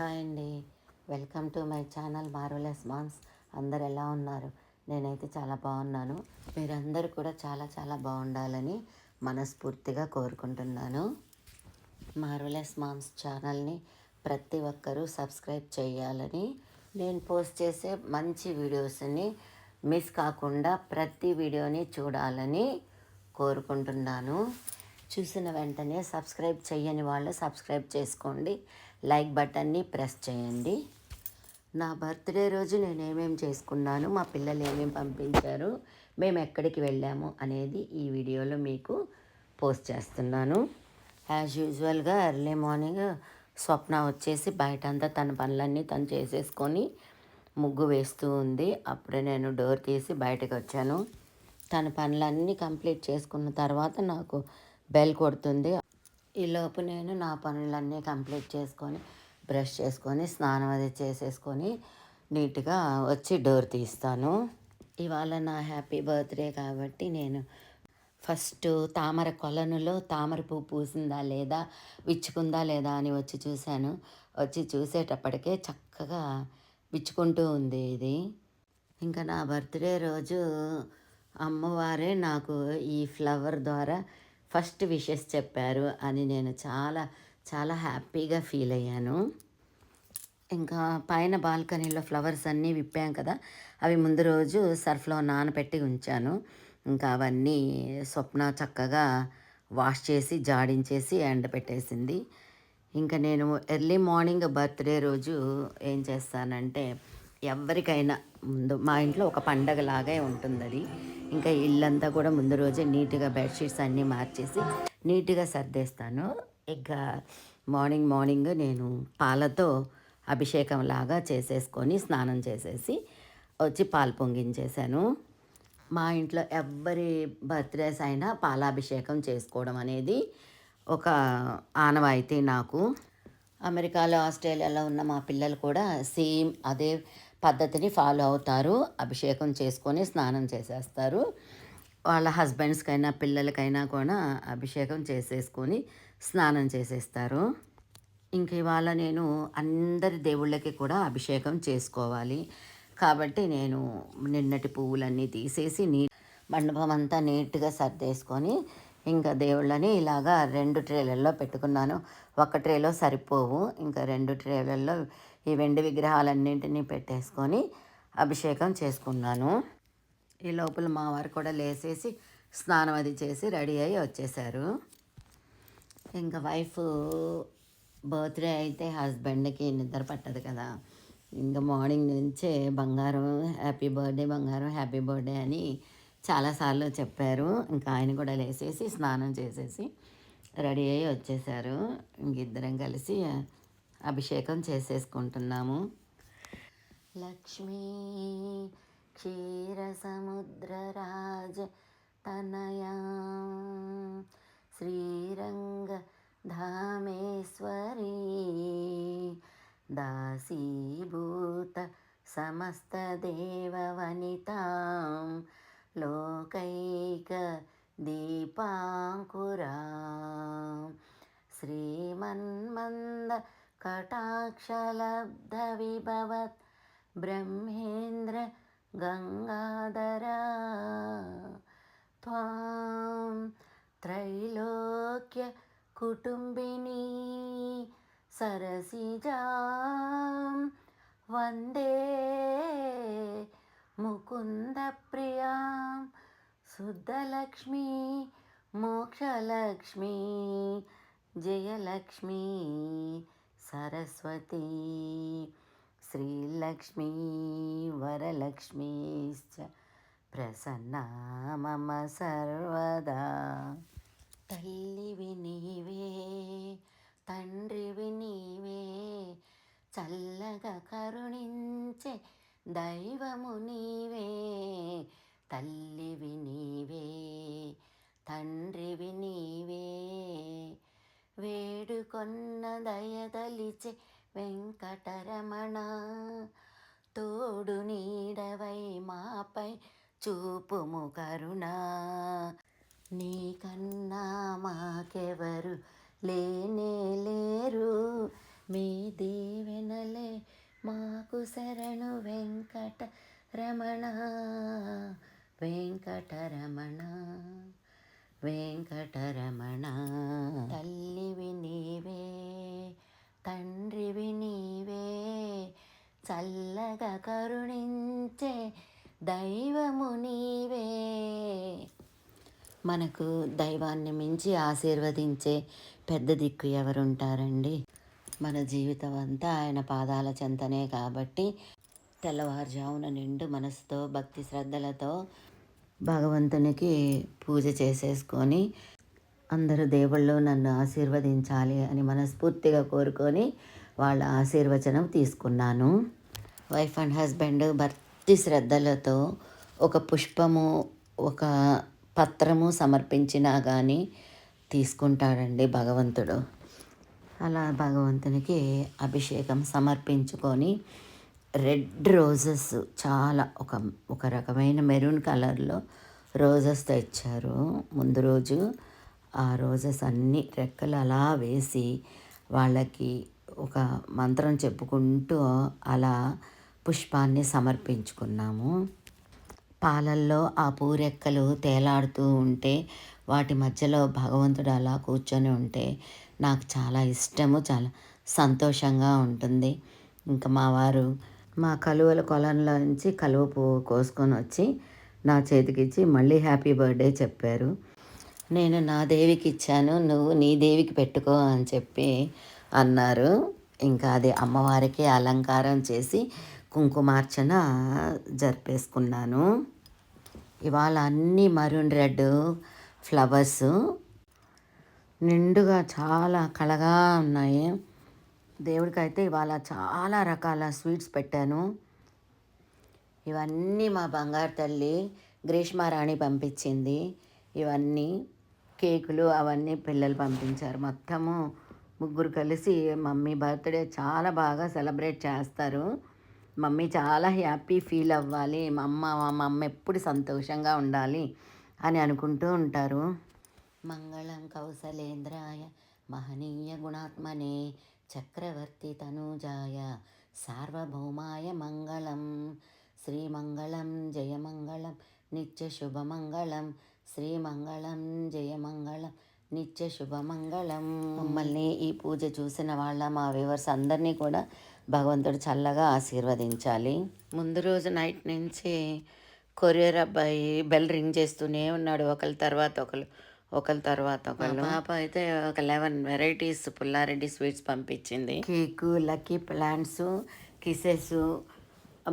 Hi అండి. Welcome to my channel marvellous mans. అందరు ఎలా ఉన్నారు? నేనైతే చాలా బాగున్నాను. మీరందరూ కూడా చాలా చాలా బాగుండాలని మనస్ఫూర్తిగా కోరుకుంటున్నాను. మారులెస్ మాన్స్ ఛానల్ని ప్రతి ఒక్కరూ సబ్స్క్రైబ్ చేయాలని నేను పోస్ట్ చేసే మంచి వీడియోస్ని మిస్ కాకుండా ప్రతి వీడియోని చూడాలని కోరుకుంటున్నాను. చూసిన వెంటనే సబ్స్క్రైబ్ చేయని వాళ్ళు సబ్స్క్రైబ్ చేసుకోండి. లైక్ బటన్ని ప్రెస్ చేయండి. నా బర్త్డే రోజు నేను ఏమేమి చేసుకున్నాను మా పిల్లలు ఏమేమి పంపించారు మేము ఎక్కడికి వెళ్ళాము అనేది ఈ వీడియోలో మీకు పోస్ట్ చేస్తున్నాను. యాజ్ యూజువల్గా ఎర్లీ మార్నింగ్ స్వప్న వచ్చేసి బయట అంతా తన పనులన్నీ తను చేసేసుకొని ముగ్గు వేస్తూ ఉంది. అప్పుడే నేను డోర్ తీసి బయటకు వచ్చాను. తన పనులన్నీ కంప్లీట్ చేసుకున్న తర్వాత నాకు బెల్ కొడుతుంది. ఈలోపు నేను నా పనులన్నీ కంప్లీట్ చేసుకొని బ్రష్ చేసుకొని స్నానం అది చేసేసుకొని నీట్గా వచ్చి డోర్ తీస్తాను. ఇవాళ నా హ్యాపీ బర్త్డే కాబట్టి నేను ఫస్ట్ తామర కొలనులో తామర పువ్వు పూసిందా లేదా విచ్చుకుందా లేదా అని వచ్చి చూశాను. వచ్చి చూసేటప్పటికే చక్కగా విచ్చుకుంటూ ఉంది ఇది. ఇంకా నా బర్త్డే రోజు అమ్మవారే నాకు ఈ ఫ్లవర్ ద్వారా ఫస్ట్ విషెస్ చెప్పారు అని నేను చాలా చాలా హ్యాపీగా ఫీల్ అయ్యాను. ఇంకా పైన బాల్కనీలో ఫ్లవర్స్ అన్నీ విప్పాం కదా అవి ముందు రోజు సర్ఫ్లో నానబెట్టి ఉంచాను. ఇంకా అవన్నీ స్వప్న చక్కగా వాష్ చేసి జాడించేసి ఎండబెట్టేసింది ఇంకా నేను ఎర్లీ మార్నింగ్ బర్త్డే రోజు ఏం చేస్తానంటే ఎవరికైనా ముందు మా ఇంట్లో ఒక పండగలాగే ఉంటుంది అది ఇంకా ఇల్లంతా కూడా ముందు రోజే నీట్గా బెడ్షీట్స్ అన్నీ మార్చేసి నీట్గా సర్దేస్తాను. ఇక మార్నింగ్ మార్నింగ్ నేను పాలతో అభిషేకం లాగా చేసేసుకొని స్నానం చేసేసి వచ్చి పాలు పొంగించేశాను. మా ఇంట్లో ఎవరి బర్త్డేస్ అయినా పాలాభిషేకం చేసుకోవడం అనేది ఒక ఆనవాయితీ నాకు. అమెరికాలో ఆస్ట్రేలియాలో ఉన్న మా పిల్లలు కూడా సేమ్ అదే పద్ధతిని ఫాలో అవుతారు. అభిషేకం చేసుకొని స్నానం చేసేస్తారు. వాళ్ళ హస్బెండ్స్కైనా పిల్లలకైనా కూడా అభిషేకం చేసేసుకొని స్నానం చేసేస్తారు. ఇంక ఇవాళ నేను అందరి దేవుళ్ళకి కూడా అభిషేకం చేసుకోవాలి. కాబట్టి నేను నిన్నటి పువ్వులన్నీ తీసేసి నీ మండపం అంతా నీట్గా సర్దేసుకొని ఇంకా దేవుళ్ళని ఇలాగా రెండు ట్రేలల్లో పెట్టుకున్నాను. ఒక ట్రేలో సరిపోవు. ఇంకా రెండు ట్రేలల్లో ఈ వెండి విగ్రహాలన్నింటినీ పెట్టేసుకొని అభిషేకం చేసుకున్నాను. ఈ లోపల మా వారు కూడా లేసేసి స్నానం అది చేసి రెడీ అయ్యి వచ్చేసారు. ఇంకా వైఫ్ బర్త్డే అయితే హస్బెండ్కి నిద్ర పట్టదు కదా. ఇంకా మార్నింగ్ నుంచే బంగారం హ్యాపీ బర్త్డే బంగారం హ్యాపీ బర్త్డే అని చాలాసార్లు చెప్పారు. ఇంకా ఆయన కూడా లేసేసి స్నానం చేసేసి రెడీ అయ్యి వచ్చేసారు. ఇంక ఇద్దరం కలిసి అభిషేకం చేసేసుకుంటున్నాము. లక్ష్మీ క్షీరసముద్రరాజ తనయా శ్రీరంగ ధామేశ్వరీ దాసీభూత సమస్తదేవవనితాం బ్రహ్మేంద్ర గంగాధరా త్వాం త్రైలోక్య కుటుంబిని సరసిజాం వందే ముకుందప్రియాం శుద్ధలక్ష్మి మోక్షలక్ష్మి జయలక్ష్మి సరస్వతి श्रीलक्ष्मी वरलक्ष्मीश्च प्रसन्ना मम सर्वदा తల్లివి నీవే తండ్రివి నీవే చల్లగా కరుణించే దైవము నీవే తల్లివి నీవే తండ్రివి నీవే వేడుకొన్న దయదలిచే వెంకటరమణ తోడు నీడవై మాపై చూపుము కరుణ. నీకన్నా మాకెవరు లేనే లేరు. మీ దీవెనలే మాకు శరణు వెంకట రమణ వెంకటరమణ వెంకటరమణ. చల్లగా కరుణించే దైవము నీవే. మనకు దైవాన్ని మించి ఆశీర్వదించే పెద్ద దిక్కు ఎవరుంటారండి? మన జీవితం అంతా ఆయన పాదాల చెంతనే కాబట్టి తెల్లవారుజామున నిండు మనసుతో భక్తి శ్రద్ధలతో భగవంతునికి పూజ చేసేసుకొని అందరూ దేవుళ్ళు నన్ను ఆశీర్వదించాలి అని మనస్ఫూర్తిగా కోరుకొని వాళ్ళ ఆశీర్వచనం తీసుకున్నాను. వైఫ్ అండ్ హస్బెండ్ భక్తి శ్రద్ధలతో ఒక పుష్పము ఒక పత్రము సమర్పించినా కానీ తీసుకుంటాడండి భగవంతుడు. అలా భగవంతునికి అభిషేకం సమర్పించుకొని రెడ్ రోజెస్ చాలా ఒక ఒక రకమైన మెరూన్ కలర్లో రోజెస్ తెచ్చారు. ముందు రోజు ఆ రోజెస్ అన్నీ రెక్కలు అలా వేసి వాళ్ళకి ఒక మంత్రం చెప్పుకుంటూ అలా పుష్పాన్ని సమర్పించుకున్నాము. పాలల్లో ఆ పూరెక్కలు తేలాడుతూ ఉంటే వాటి మధ్యలో భగవంతుడు అలా కూర్చొని ఉంటే నాకు చాలా ఇష్టము చాలా సంతోషంగా ఉంటుంది. ఇంకా మా వారు మా కలువల కొలంలో నుంచి కలువ పువ్వు కోసుకొని వచ్చి నా చేతికిచ్చి మళ్ళీ హ్యాపీ బర్త్డే చెప్పారు. నేను నా దేవికి ఇచ్చాను నువ్వు నీ దేవికి పెట్టుకో అని చెప్పి అన్నారు. ఇంకా అది అమ్మవారికి అలంకారం చేసి కుంకుమార్చన జరిపేసుకున్నాను. ఇవాళ అన్ని మరూన్ రెడ్ ఫ్లవర్స్ నిండుగా చాలా కళగా ఉన్నాయి. దేవుడికైతే ఇవాళ చాలా రకాల స్వీట్స్ పెట్టాను. ఇవన్నీ మా బంగారు తల్లి గ్రీష్మారాణి పంపించింది. ఇవన్నీ కేకులు అవన్నీ పిల్లలు పంపించారు. మొత్తము ముగ్గురు కలిసి మమ్మీ బర్త్డే చాలా బాగా సెలబ్రేట్ చేస్తారు. మమ్మీ చాలా హ్యాపీ ఫీల్ అవ్వాలి. మా అమ్మ మా అమ్మ ఎప్పుడు సంతోషంగా ఉండాలి అని అనుకుంటూ ఉంటారు. మంగళం కౌశలేంద్రాయ మహనీయ గుణాత్మనే చక్రవర్తి తనూజాయ సార్వభౌమాయ మంగళం. శ్రీమంగళం జయమంగళం నిత్య శుభమంగళం. శ్రీమంగళం జయమంగళం నిత్య శుభమంగళం. మమ్మల్ని ఈ పూజ చూసిన వాళ్ళ మా వ్యూవర్స్ అందరినీ కూడా భగవంతుడు చల్లగా ఆశీర్వదించాలి. ముందు రోజు నైట్ నుంచి కొరియర్ అబ్బాయి బెల్ రింగ్ చేస్తూనే ఉన్నాడు. ఒకరి తర్వాత ఒకరు ఒకరి తర్వాత ఒకళ్ళు. పాప అయితే ఒక లెవెన్ వెరైటీస్ పుల్లారెడ్డి స్వీట్స్ పంపించింది. Cake lucky plants kisses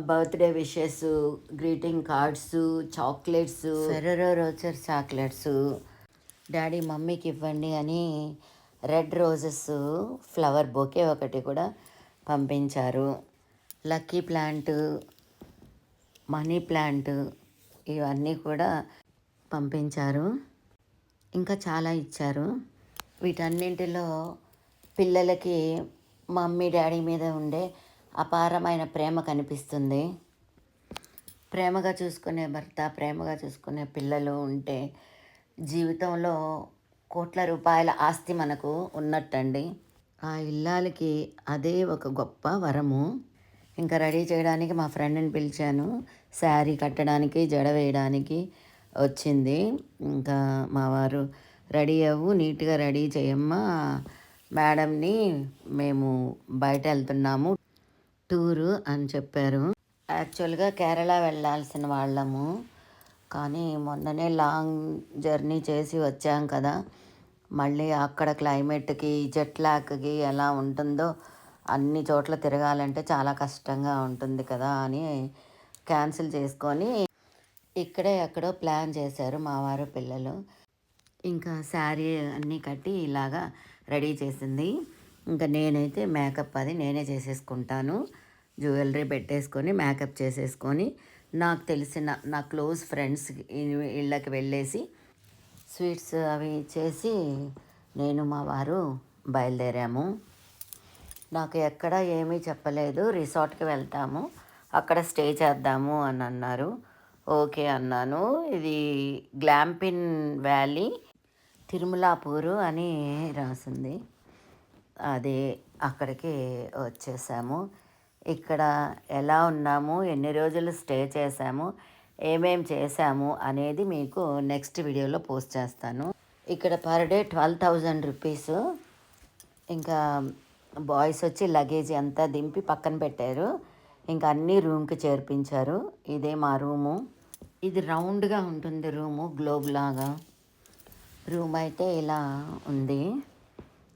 birthday wishes greeting cards chocolates. Ferrero Rocher chocolates. Daddy మమ్మీకి ఇవ్వండి అని రెడ్ రోజెస్ ఫ్లవర్ బొకే ఒకటి కూడా పంపించారు. లక్కీ ప్లాంట్ మనీ ప్లాంట్ ఇవన్నీ కూడా పంపించారు. ఇంకా చాలా ఇచ్చారు. వీటన్నింటిలో పిల్లలకి మమ్మీ డాడీ మీద ఉండే అపారమైన ప్రేమ కనిపిస్తుంది. ప్రేమగా చూసుకునే భర్త ప్రేమగా చూసుకునే పిల్లలు ఉంటే జీవితంలో కోట్ల రూపాయల ఆస్తి మనకు ఉన్నట్టండి. ఆ ఇల్లాలకి అదే ఒక గొప్ప వరము. ఇంకా రెడీ చేయడానికి మా ఫ్రెండ్ని పిలిచాను. శారీ కట్టడానికి జడ వేయడానికి వచ్చింది. ఇంకా మా వారు రెడీ అవ్వు నీట్గా రెడీ చేయమ్మా. మేడంని మేము బయట వెళ్తున్నాము. టూరు అని చెప్పారు. యాక్చువల్గా కేరళ వెళ్ళాల్సిన వాళ్ళము. కానీ మొన్ననే లాంగ్ జర్నీ చేసి వచ్చాం కదా. మళ్ళీ అక్కడ క్లైమేట్కి జెట్ లాక్కి ఎలా ఉంటుందో అన్ని చోట్ల తిరగాలంటే చాలా కష్టంగా ఉంటుంది కదా అని క్యాన్సిల్ చేసుకొని ఇక్కడే ఎక్కడో ప్లాన్ చేశారు మా వారు పిల్లలు. ఇంకా శారీ అన్నీ కట్టి ఇలాగా రెడీ చేసింది. ఇంకా నేనైతే మేకప్ అది నేనే చేసేసుకుంటాను. జ్యువెలరీ పెట్టేసుకొని మేకప్ చేసేసుకొని నాకు తెలిసిన నా క్లోజ్ ఫ్రెండ్స్ ఇళ్ళకి వెళ్ళేసి స్వీట్స్ అవి చేసి నేను మా వారు బయలుదేరాము. నాకు ఎక్కడ ఏమీ చెప్పలేదు. రిసార్ట్కి వెళ్తాము. అక్కడ స్టే చేద్దాము అని అన్నారు. ఓకే అన్నాను. ఇది గ్లాంపిన్ వ్యాలీ తిరుమలాపూరు అని రాసింది. అదే అక్కడికి వచ్చేసాము. ఇక్కడ ఎలా ఉన్నాము? ఎన్ని రోజులు స్టే చేసాము? ఏమేం చేసాము అనేది మీకు నెక్స్ట్ వీడియోలో పోస్ట్ చేస్తాను. ఇక్కడ per day twelve thousand rupees ఇంకా బాయ్స్ వచ్చి లగేజ్ అంతా దింపి పక్కన పెట్టారు. ఇంకా అన్ని రూమ్కి చేర్పించారు. ఇదే మా రూము ఇది రౌండ్గా ఉంటుంది రూము గ్లోబ్ లాగా. రూమ్ అయితే ఇలా ఉంది.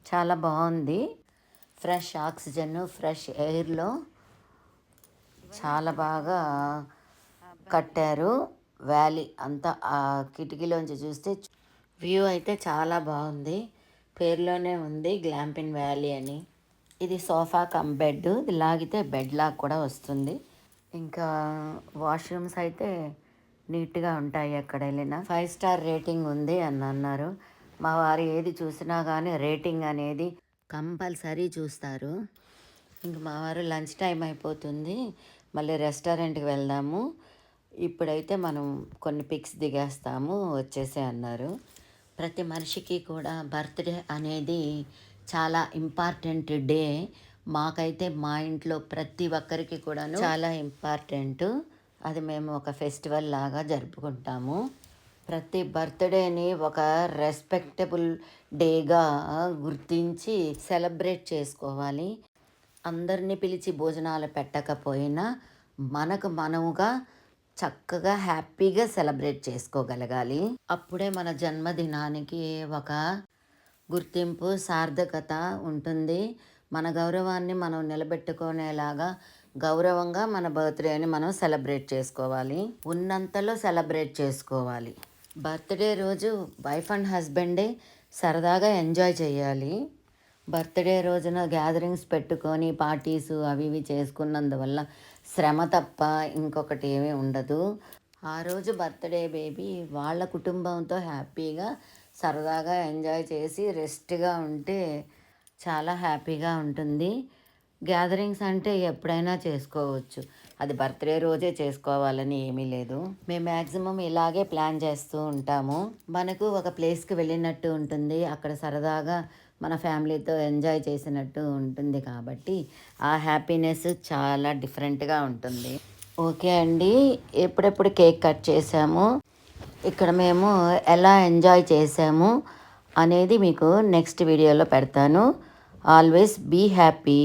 చాలా బాగుంది. ఫ్రెష్ ఆక్సిజన్ ఫ్రెష్ ఎయిర్లో చాలా బాగా కట్టారు. వ్యాలీ అంతా ఆ కిటికీలోంచి చూస్తే వ్యూ అయితే చాలా బాగుంది. పేరులోనే ఉంది గ్లాంపిన్ వ్యాలీ అని. ఇది సోఫా కమ్ బెడ్. ఇది లాగితే బెడ్ లాగా కూడా వస్తుంది. ఇంకా వాష్రూమ్స్ అయితే నీట్గా ఉంటాయి ఎక్కడ వెళ్ళినా. ఫైవ్ స్టార్ రేటింగ్ ఉంది అని అన్నారు. మా వారు ఏది చూసినా కానీ రేటింగ్ అనేది కంపల్సరీ చూస్తారు. ఇంక మా వారు లంచ్ టైం అయిపోతుంది. మళ్ళీ రెస్టారెంట్కి వెళ్దాము. ఇప్పుడైతే మనం కొన్ని పిక్స్ దిగేస్తాము వచ్చేసే అన్నారు. ప్రతి మనిషికి కూడా బర్త్డే అనేది చాలా ఇంపార్టెంట్ డే. మాకైతే మా ఇంట్లో ప్రతి ఒక్కరికి కూడా చాలా ఇంపార్టెంట్. అది మేము ఒక ఫెస్టివల్ లాగా జరుపుకుంటాము. ప్రతి బర్త్డేని ఒక రెస్పెక్టబుల్ డేగా గుర్తించి సెలబ్రేట్ చేసుకోవాలి. అందరినీ పిలిచి భోజనాలు పెట్టకపోయినా మనకు మనముగా చక్కగా హ్యాపీగా సెలబ్రేట్ చేసుకోగలగాలి. అప్పుడే మన జన్మదినానికి ఒక గుర్తింపు సార్థకత ఉంటుంది. మన గౌరవాన్ని మనం నిలబెట్టుకునేలాగా గౌరవంగా మన బర్త్డేని మనం సెలబ్రేట్ చేసుకోవాలి. ఉన్నంతలో సెలబ్రేట్ చేసుకోవాలి. బర్త్డే రోజు వైఫ్ అండ్ హస్బెండే సరదాగా ఎంజాయ్ చేయాలి. బర్త్డే రోజున గ్యాదరింగ్స్ పెట్టుకొని పార్టీస్ అవి ఇవి చేసుకున్నందువల్ల శ్రమ తప్ప ఇంకొకటి ఏమీ ఉండదు. ఆ రోజు బర్త్డే బేబీ వాళ్ళ కుటుంబంతో హ్యాపీగా సరదాగా ఎంజాయ్ చేసి రెస్ట్గా ఉంటే చాలా హ్యాపీగా ఉంటుంది. గ్యాదరింగ్స్ అంటే ఎప్పుడైనా చేసుకోవచ్చు. అది బర్త్డే రోజే చేసుకోవాలని ఏమీ లేదు. మేము మ్యాక్సిమం ఇలాగే ప్లాన్ చేస్తూ ఉంటాము. మనకు ఒక ప్లేస్కి వెళ్ళినట్టు ఉంటుంది. అక్కడ సరదాగా మన ఫ్యామిలీతో ఎంజాయ్ చేసినట్టు ఉంటుంది కాబట్టి ఆ హ్యాపీనెస్ చాలా డిఫరెంట్గా ఉంటుంది. ఓకే అండి. ఎప్పుడెప్పుడు కేక్ కట్ చేసాము? ఇక్కడ మేము ఎలా ఎంజాయ్ చేసాము అనేది మీకు నెక్స్ట్ వీడియోలో పెడతాను. Always be happy.